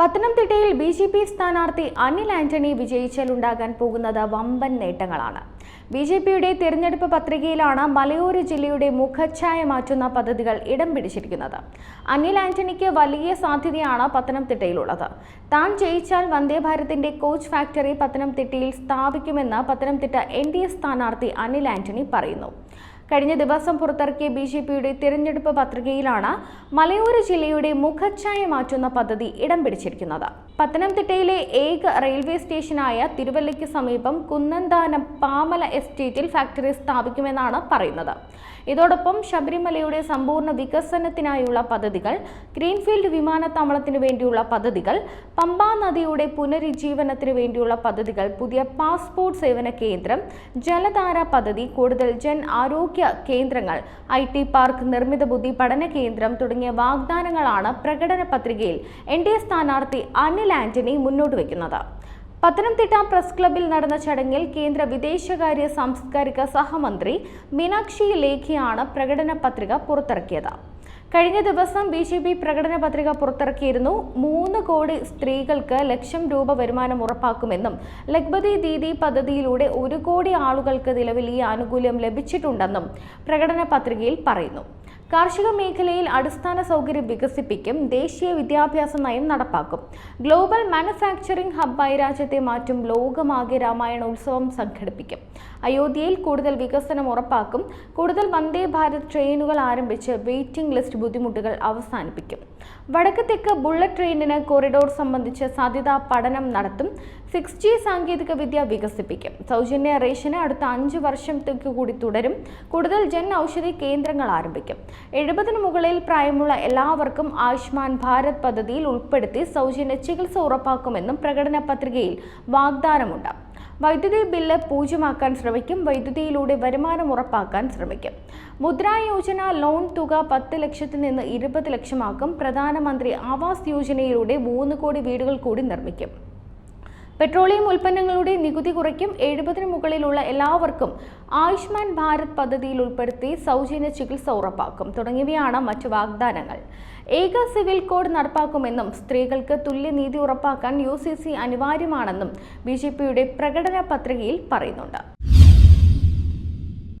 പത്തനംതിട്ടയിൽ B J P സ്ഥാനാർത്ഥി അനിൽ ആന്റണി വിജയിച്ചാൽ ഉണ്ടാകാൻ പോകുന്നത് വമ്പൻ നേട്ടങ്ങളാണ്. ബി ജെ പിയുടെ തിരഞ്ഞെടുപ്പ് പത്രികയിലാണ് മലയോര ജില്ലയുടെ മുഖച്ഛായ മാറ്റുന്ന പദ്ധതികൾ ഇടം പിടിച്ചിരിക്കുന്നത്. അനിൽ ആന്റണിക്ക് വലിയ സാധ്യതയാണ് പത്തനംതിട്ടയിലുള്ളത്. താൻ ജയിച്ചാൽ വന്ദേഭാരതിന്റെ കോച്ച് ഫാക്ടറി പത്തനംതിട്ടയിൽ സ്ഥാപിക്കുമെന്ന് പത്തനംതിട്ട എൻ ഡി എ സ്ഥാനാർത്ഥി അനിൽ ആന്റണി പറയുന്നു. കഴിഞ്ഞ ദിവസം പുറത്തിറക്കിയ ബി ജെ പിയുടെ തിരഞ്ഞെടുപ്പ് പത്രികയിലാണ് മലയോര ജില്ലയുടെ മുഖച്ഛായ മാറ്റുന്ന പദ്ധതി ഇടം പിടിച്ചിരിക്കുന്നത്. പത്തനംതിട്ടയിലെ ഏക റെയിൽവേ സ്റ്റേഷനായ തിരുവല്ലയ്ക്ക് സമീപം കുന്നന്താനം പാമല എസ്റ്റേറ്റിൽ ഫാക്ടറി സ്ഥാപിക്കുമെന്നാണ് പറയുന്നത്. ഇതോടൊപ്പം ശബരിമലയുടെ സമ്പൂർണ വികസനത്തിനായുള്ള പദ്ധതികൾ ഗ്രീൻഫീൽഡ് വിമാനത്താവളത്തിനു വേണ്ടിയുള്ള പദ്ധതികൾ പമ്പാ നദിയുടെ പുനരുജ്ജീവനത്തിന് വേണ്ടിയുള്ള പദ്ധതികൾ പുതിയ പാസ്പോർട്ട് സേവന കേന്ദ്രം ജലധാര പദ്ധതി കൂടുതൽ ജൻ ആരോഗ്യ കേന്ദ്രങ്ങൾ. ഐ ടി പാർക്ക് നിർമ്മിത ബുദ്ധി പഠന കേന്ദ്രം തുടങ്ങിയ വാഗ്ദാനങ്ങളാണ് പ്രകടന പത്രികയിൽ എൻ ഡി എ സ്ഥാനാർത്ഥി അനിൽ ആന്റണി മുന്നോട്ട് വയ്ക്കുന്നത്. പത്തനംതിട്ട പ്രസ് ക്ലബിൽ നടന്ന ചടങ്ങിൽ കേന്ദ്ര വിദേശകാര്യ സാംസ്കാരിക സഹമന്ത്രി മീനാക്ഷി ലേഖിയാണ് പ്രകടന പത്രിക പുറത്തിറക്കിയത്. കഴിഞ്ഞ ദിവസം ബി ജെ പി പ്രകടന പത്രിക പുറത്തിറക്കിയിരുന്നു. മൂന്ന് കോടി സ്ത്രീകൾക്ക് ലക്ഷം രൂപ വരുമാനം ഉറപ്പാക്കുമെന്നും ലഖ്പതി ദീദി പദ്ധതിയിലൂടെ ഒരു കോടി ആളുകൾക്ക് നിലവിൽ ഈ ആനുകൂല്യം ലഭിച്ചിട്ടുണ്ടെന്നും പ്രകടന പത്രികയിൽ പറയുന്നു. കാർഷിക മേഖലയിൽ അടിസ്ഥാന സൗകര്യം വികസിപ്പിക്കും ദേശീയ വിദ്യാഭ്യാസ നയം നടപ്പാക്കും. ഗ്ലോബൽ മാനുഫാക്ചറിംഗ് ഹബ്ബായി രാജ്യത്തെ മാറ്റും ലോകമാകെ രാമായണ ഉത്സവം സംഘടിപ്പിക്കും. അയോധ്യയിൽ കൂടുതൽ വികസനം ഉറപ്പാക്കും. കൂടുതൽ വന്ദേ ഭാരത് ട്രെയിനുകൾ ആരംഭിച്ച് വെയിറ്റിംഗ് ലിസ്റ്റ് ബുദ്ധിമുട്ടുകൾ അവസാനിപ്പിക്കും. വടക്ക് തെക്ക് ബുള്ളറ്റ് ട്രെയിനിന് കോറിഡോർ സംബന്ധിച്ച് സാധ്യതാ പഠനം നടത്തും. സിക്സ് ജി സാങ്കേതിക വിദ്യ വികസിപ്പിക്കും. സൗജന്യ റേഷന് അടുത്ത അഞ്ച് വർഷത്തേക്ക് കൂടി തുടരും. കൂടുതൽ ജൻ ഔഷധി കേന്ദ്രങ്ങൾ ആരംഭിക്കും. എഴുപതിന് മുകളിൽ പ്രായമുള്ള എല്ലാവർക്കും ആയുഷ്മാൻ ഭാരത് പദ്ധതിയിൽ ഉൾപ്പെടുത്തി സൗജന്യ ചികിത്സ ഉറപ്പാക്കുമെന്നും പ്രകടന പത്രികയിൽ വാഗ്ദാനമുണ്ട്. വൈദ്യുതി ബില്ല് പൂജ്യമാക്കാൻ ശ്രമിക്കും. വൈദ്യുതിയിലൂടെ വരുമാനം ഉറപ്പാക്കാൻ ശ്രമിക്കും. മുദ്രാ യോജന ലോൺ തുക പത്ത് ലക്ഷത്തിൽ നിന്ന് ഇരുപത് ലക്ഷമാക്കും. പ്രധാനമന്ത്രി ആവാസ് യോജനയിലൂടെ മൂന്ന് കോടി വീടുകൾ കൂടി നിർമ്മിക്കും. പെട്രോളിയം ഉൽപ്പന്നങ്ങളുടെ നികുതി കുറയ്ക്കും. എഴുപതിന് മുകളിലുള്ള എല്ലാവർക്കും ആയുഷ്മാൻ ഭാരത് പദ്ധതിയിൽ ഉൾപ്പെടുത്തി സൗജന്യ ചികിത്സ ഉറപ്പാക്കും. തുടങ്ങിയവയാണ് മറ്റു വാഗ്ദാനങ്ങൾ. ഏക സിവിൽ കോഡ് നടപ്പാക്കുമെന്നും സ്ത്രീകൾക്ക് തുല്യനീതി ഉറപ്പാക്കാൻ യു അനിവാര്യമാണെന്നും ബി പ്രകടന പത്രികയിൽ പറയുന്നുണ്ട്.